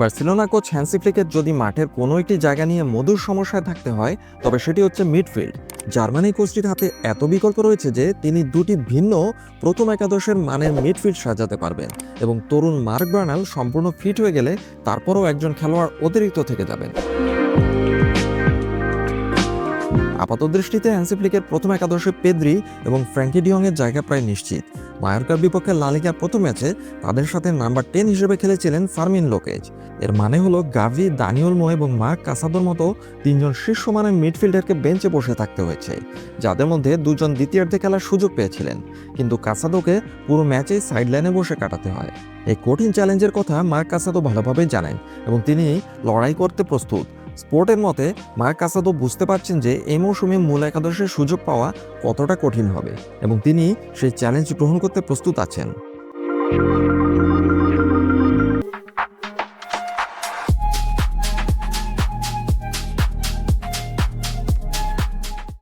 Barcelona coach Hansi ফ্লিকের যদি মাঠের কোনো একটি জায়গা নিয়ে মধুর সমস্যায় থাকতে হয়, তবে সেটি হচ্ছে মিডফিল্ড। জার্মানি কোচটির হাতে এত বিকল্প রয়েছে যে তিনি দুটি ভিন্ন প্রথম একাদশের মানের মিডফিল্ড সাজাতে পারবেন এবং তরুণ মার্ক বার্নাল সম্পূর্ণ ফিট হয়ে গেলে তারপরও একজন খেলোয়াড় অতিরিক্ত থেকে যাবেন। আপাত দৃষ্টিতে হ্যান্সি ফ্লিকের প্রথম একাদশে পেদ্রি এবং ফ্র্যাঙ্কি ডিয়ংয়ের জায়গা প্রায় নিশ্চিত। মায়োরকার বিপক্ষে লালিকার প্রথম ম্যাচে তাদের সাথে নাম্বার টেন হিসেবে খেলেছিলেন ফার্মিন লোকেজ। এর মানে হলো গাভি, দানিয়ল মো এবং মার্ক কাসাদোর মতো তিনজন শীর্ষ মানের মিডফিল্ডারকে বেঞ্চে বসে থাকতে হয়েছে, যাদের মধ্যে দুজন দ্বিতীয়ার্ধে খেলার সুযোগ পেয়েছিলেন। কিন্তু কাসাদোকে পুরো ম্যাচেই সাইডলাইনে বসে কাটাতে হয়। এই কঠিন চ্যালেঞ্জের কথা মার্ক কাসাদো ভালোভাবেই জানেন এবং তিনি লড়াই করতে প্রস্তুত। স্পোর্টের মতে, মার্ক কাসাদো বুঝতে পারছেন যে এই মৌসুমে মূল একাদশের সুযোগ পাওয়া কতটা কঠিন হবে এবং তিনি সেই চ্যালেঞ্জ গ্রহণ করতে প্রস্তুত আছেন।